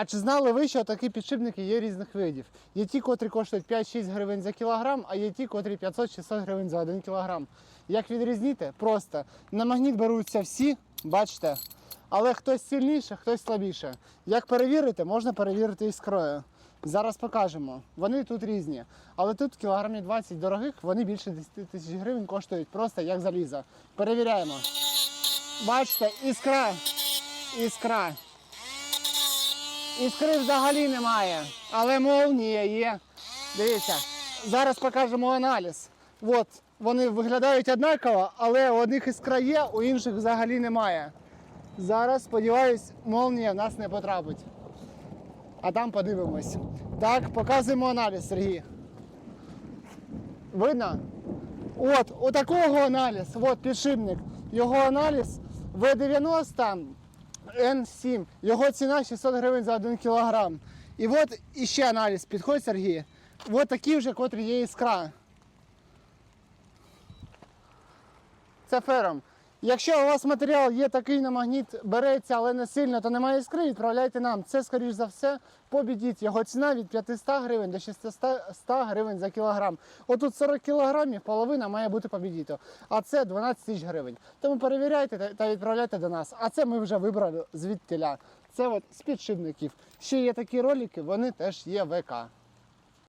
А чи знали ви, що такі підшипники є різних видів? Є ті, котрі коштують 5-6 гривень за кілограм, а є ті, котрі 500-600 гривень за 1 кілограм. Як відрізнити? Просто на магніт беруться всі, бачите, але хтось сильніше, хтось слабіше. Як перевірити, можна перевірити іскрою. Зараз покажемо. Вони тут різні. Але тут кілограмів 20 дорогих, вони більше 10 тисяч гривень коштують просто як залізо. Перевіряємо. Бачите, іскра. Іскра. Іскри взагалі немає, але молнія є. Дивіться, зараз покажемо аналіз. От, вони виглядають однаково, але у одних іскра є, у інших взагалі немає. Зараз, сподіваюсь, молнія в нас не потрапить. А там подивимось. Так, показуємо аналіз, Сергій. Видно? От, у такого аналіз, от підшипник. Його аналіз В90 N7. Його ціна 600 гривень за 1 кілограм. І от іще аналіз. Підходь, Сергій. От такі вже, котрі є іскра. Це фером. Якщо у вас матеріал є такий на магніт, береться, але не сильно, то немає іскри, відправляйте нам. Це, скоріш за все, побідіть. Його ціна від 500 гривень до 600 гривень за кілограм. Отут 40 кілограмів, половина має бути побідіто. А це 12 тисяч гривень. Тому перевіряйте та- відправляйте до нас. А це ми вже вибрали звідтіля. Це от з підшипників. Ще є такі ролики, вони теж є ВК.